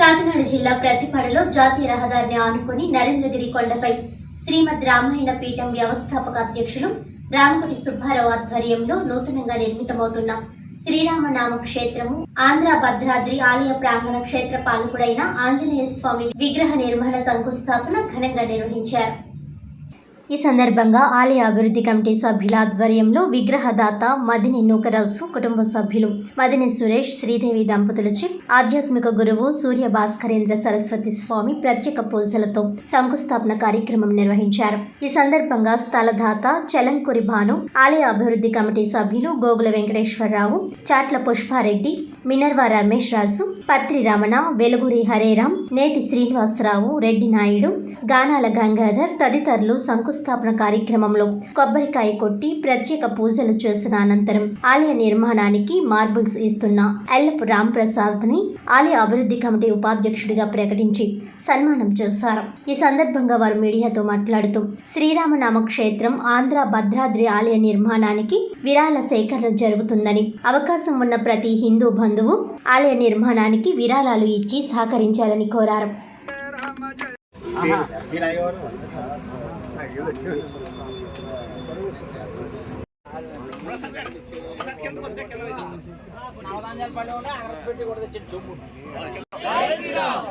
కాకినాడ జిల్లా ప్రతిపాడులో జాతీయ రహదారిని ఆనుకొని నరేంద్రగిరి కొండపై శ్రీమద్ రామాయణ పీఠం వ్యవస్థాపక అధ్యక్షులు రామకటి సుబ్బారావు ఆధ్వర్యంలో నూతనంగా నిర్మితమవుతున్న శ్రీరామనామ క్షేత్రము ఆంధ్ర భద్రాద్రి ఆలయ ప్రాంగణ క్షేత్ర పాలకుడైన ఆంజనేయ స్వామి విగ్రహ నిర్మాణ శంకుస్థాపన ఘనంగా నిర్వహించారు. ఈ సందర్భంగా ఆలయ అభివృద్ధి కమిటీ సభ్యుల ఆధ్వర్యంలో విగ్రహదాత మదిని నూకరాజు కుటుంబ సభ్యులు మదిని సురేష్ శ్రీదేవి దంపతులచే ఆధ్యాత్మిక గురువు సూర్య భాస్కరేంద్ర సరస్వతి స్వామి ప్రత్యేక పూజలతో శంకుస్థాపన కార్యక్రమం నిర్వహించారు. ఈ సందర్భంగా స్థలదాత చలంకురి భాను ఆలయ అభివృద్ధి కమిటీ సభ్యులు గోగుల వెంకటేశ్వరరావు చాట్ల పుష్పారెడ్డి మినర్వా రమేష్ రాజు పత్రి రమణ వెలుగురి హరేరాం నేతి శ్రీనివాసరావు రెడ్డి నాయుడు గానాల గంగాధర్ తదితరులు శంకుస్థాపన కార్యక్రమంలో కొబ్బరికాయ కొట్టి ప్రత్యేక పూజలు చేసిన అనంతరం ఆలయ నిర్మాణానికి మార్బుల్స్ ఇస్తున్న ఎల్లపు రాంప్రసాద్ని ఆలయ అభివృద్ధి కమిటీ ఉపాధ్యక్షుడిగా ప్రకటించి సన్మానం చేశారు. ఈ సందర్భంగా వారు మీడియాతో మాట్లాడుతూ శ్రీరామనామ క్షేత్రం ఆంధ్ర భద్రాద్రి ఆలయ నిర్మాణానికి విరాళ సేకరణ జరుగుతుందని అవకాశం ఉన్న ప్రతి హిందూ బంధువు ఆలయ నిర్మాణానికి విరాళాలు ఇచ్చి సహకరించాలని కోరారు. జై శ్రీరామ్.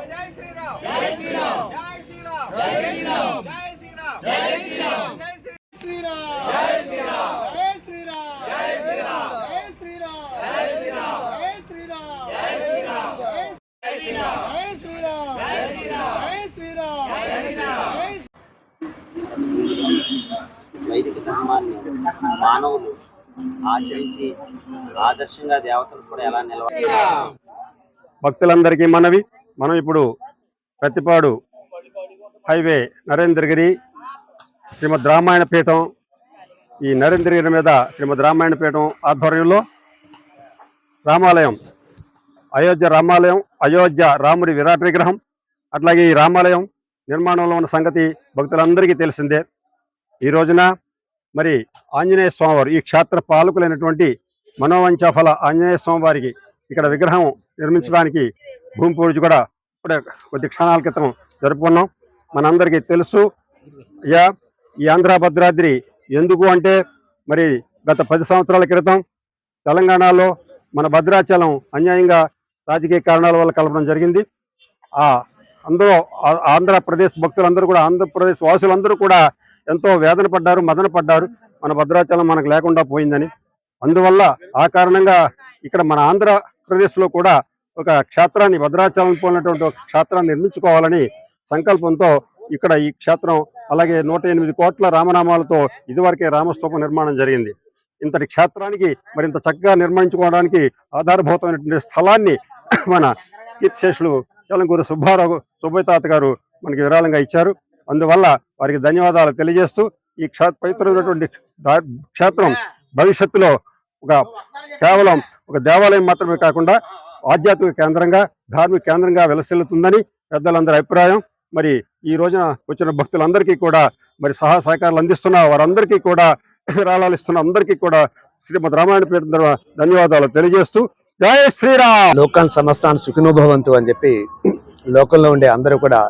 జై శ్రీరామ్. జై శ్రీరామ్. జై శ్రీరామ్. జై శ్రీరామ్. మానవులు ఆచరించి ఆదర్శంగా దేవతలు కూడా ఎలా నిలవాలి భక్తులందరికీ మనవి. మనం ఇప్పుడు ప్రతిపాడు హైవే నరేంద్రగిరి శ్రీమద్ రామాయణ పీఠం. ఈ నరేంద్రగిరి మీద శ్రీమద్ రామాయణ పీఠం ఆధ్వర్యంలో రామాలయం అయోధ్య రామాలయం అయోధ్య రాముడి విరాట్ విగ్రహం అట్లాగే ఈ రామాలయం నిర్మాణంలో ఉన్న సంగతి భక్తులందరికీ తెలిసిందే. ఈ రోజున మరి ఆంజనేయ స్వామివారు ఈ క్షేత్ర పాలకులైనటువంటి మనోవంచాఫల ఆంజనేయ స్వామి వారికి ఇక్కడ విగ్రహం నిర్మించడానికి భూమి పూజ కూడా ఇప్పుడే కొద్ది క్షణాల క్రితం జరుపుకున్నాం. మనందరికీ తెలుసు అయ్యా ఈ ఆంధ్ర భద్రాద్రి ఎందుకు అంటే మరి గత పది సంవత్సరాల క్రితం తెలంగాణలో మన భద్రాచలం అన్యాయంగా రాజకీయ కారణాల వల్ల కలపడం జరిగింది. ఆ అందరూ ఆ- ఆంధ్రప్రదేశ్ భక్తులందరూ కూడా ఆంధ్రప్రదేశ్ వాసులందరూ కూడా ఎంతో వేదన పడ్డారు మదన పడ్డారు. మన భద్రాచలం మనకు లేకుండా పోయిందని. అందువల్ల ఆ కారణంగా ఇక్కడ మన ఆంధ్రప్రదేశ్లో కూడా ఒక క్షేత్రాన్ని భద్రాచలం పోలినటువంటి ఒక క్షేత్రాన్ని నిర్మించుకోవాలని సంకల్పంతో ఇక్కడ ఈ క్షేత్రం అలాగే నూట ఎనిమిది కోట్ల రామనామాలతో ఇదివరకే రామస్తూప నిర్మాణం జరిగింది. ఇంతటి క్షేత్రానికి మరింత చక్కగా నిర్మించుకోవడానికి ఆధారభూతమైనటువంటి స్థలాన్ని మన కీర్తిశేషులు తెలంగూరు సుబ్బారావు సుబ్బయ్య తాత గారు మనకి విరాళంగా ఇచ్చారు. అందువల్ల వారికి ధన్యవాదాలు తెలియజేస్తూ ఈ క్షే పవిత్రమైనటువంటి క్షేత్రం భవిష్యత్తులో ఒక కేవలం ఒక దేవాలయం మాత్రమే కాకుండా ఆధ్యాత్మిక కేంద్రంగా ధార్మిక కేంద్రంగా విలసిల్లుతుందని పెద్దలందరి అభిప్రాయం. మరి ఈ రోజున వచ్చిన భక్తులందరికీ కూడా మరి సహాయ సహకారాలు అందిస్తున్న వారందరికీ కూడా విరాళాలు ఇస్తున్న అందరికీ కూడా శ్రీమద్ రామాయణ పీఠ తరఫున ధన్యవాదాలు తెలియజేస్తూ జై శ్రీరామ్. లోకాన్ సమస్తాన్ సుఖినోభవంతు అని చెప్పి లోకంలో ఉండే అందరూ కూడా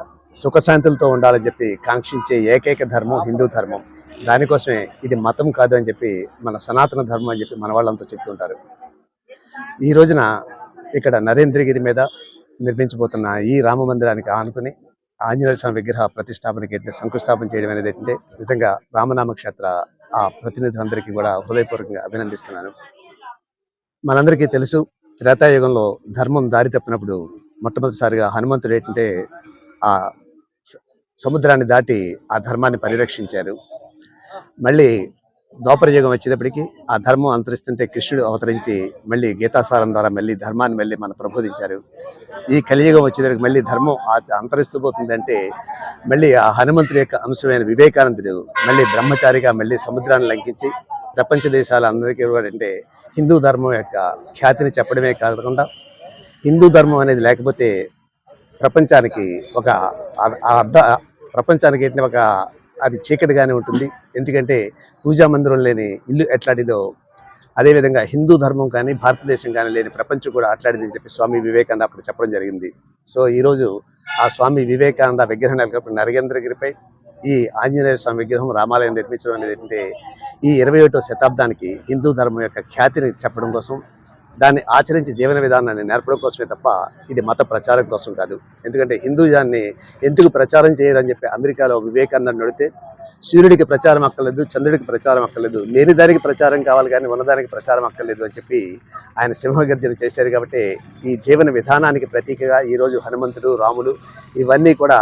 సుఖశాంతులతో ఉండాలని చెప్పి కాంక్షించే ఏకైక ధర్మం హిందూ ధర్మం. దానికోసమే ఇది మతం కాదు అని చెప్పి మన సనాతన ధర్మం అని చెప్పి మన వాళ్ళంతా చెప్తుంటారు. ఈ రోజున ఇక్కడ నరేంద్రగిరి మీద నిర్మించబోతున్న ఈ రామ మందిరానికి ఆనుకుని ఆంజనేయ స్వామి విగ్రహ ప్రతిష్టాపనకి శంకుస్థాపన చేయడం అనేది ఏంటంటే నిజంగా రామనామక్షేత్ర ఆ ప్రతినిధులందరికీ కూడా హృదయపూర్వకంగా అభినందిస్తున్నాను. మనందరికీ తెలుసు త్రేతాయుగంలో ధర్మం దారి తప్పినప్పుడు మొట్టమొదటిసారిగా హనుమంతుడు ఏంటంటే ఆ సముద్రాన్ని దాటి ఆ ధర్మాన్ని పరిరక్షించారు. మళ్ళీ ద్వాపరయుగం వచ్చేటప్పటికీ వచ్చేటప్పటికి ఆ ధర్మం అంతరిస్తుంటే కృష్ణుడు అవతరించి మళ్ళీ గీతాసారం ద్వారా మళ్ళీ ధర్మాన్ని మళ్ళీ మన ప్రబోధించారు ఈ కలియుగం వచ్చేటప్పటికి మళ్ళీ ధర్మం అంతరిస్తూ పోతుందంటే మళ్ళీ ఆ హనుమంతుడి యొక్క అంశమైన వివేకానందుడు మళ్ళీ బ్రహ్మచారిగా మళ్ళీ సముద్రాన్ని లంకించి ప్రపంచ దేశాల అందరికీ అంటే హిందూ ధర్మం యొక్క ఖ్యాతిని చెప్పడమే కాకుండా హిందూ ధర్మం అనేది లేకపోతే ప్రపంచానికి ఒక ఆ- ఆ అర్ధ ప్రపంచానికి ఏంటంటే ఒక అది చీకటిగానే ఉంటుంది. ఎందుకంటే పూజా మందిరం లేని ఇల్లు ఎట్లాంటిదో అదేవిధంగా హిందూ ధర్మం కానీ భారతదేశం కానీ లేని ప్రపంచం కూడా అట్లాంటిది అని చెప్పి స్వామి వివేకానంద అప్పుడు చెప్పడం జరిగింది. సో ఈరోజు ఆ స్వామి వివేకానంద విగ్రహం నెలకొప్పుడు నరేంద్రగిరిపై ఈ ఆంజనేయ స్వామి విగ్రహం రామాలయం నిర్మించడం అనేది ఏంటంటే ఈ ఇరవై ఒకటో శతాబ్దానికి హిందూ ధర్మం యొక్క ఖ్యాతిని చెప్పడం కోసం దాన్ని ఆచరించి జీవన విధానాన్ని నేర్పడం కోసమే తప్ప ఇది మత ప్రచారం కోసం కాదు. ఎందుకంటే హిందూజాన్ని ఎందుకు ప్రచారం చేయరని చెప్పి అమెరికాలో వివేకానంద నడితే సూర్యుడికి ప్రచారం అక్కర్లేదు చంద్రుడికి ప్రచారం అక్కర్లేదు లేని దానికి ప్రచారం కావాలి కానీ ఉన్నదానికి ప్రచారం అక్కర్లేదు అని చెప్పి ఆయన సింహగర్జన చేశారు కాబట్టి ఈ జీవన విధానానికి ప్రతీకగా ఈరోజు హనుమంతుడు రాములు ఇవన్నీ కూడా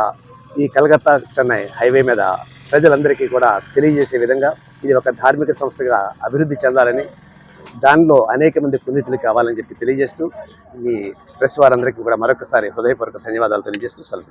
ఈ కలకత్తా చెన్నై హైవే మీద ప్రజలందరికీ కూడా తెలియజేసే విధంగా ఇది ఒక ధార్మిక సంస్థగా అభివృద్ధి చెందాలని దానిలో అనేక మంది పునీతులు కావాలని చెప్పి తెలియజేస్తూ మీ ప్రెస్ వారందరికీ కూడా మరొకసారి హృదయపూర్వక ధన్యవాదాలు తెలియజేస్తూ సెలవు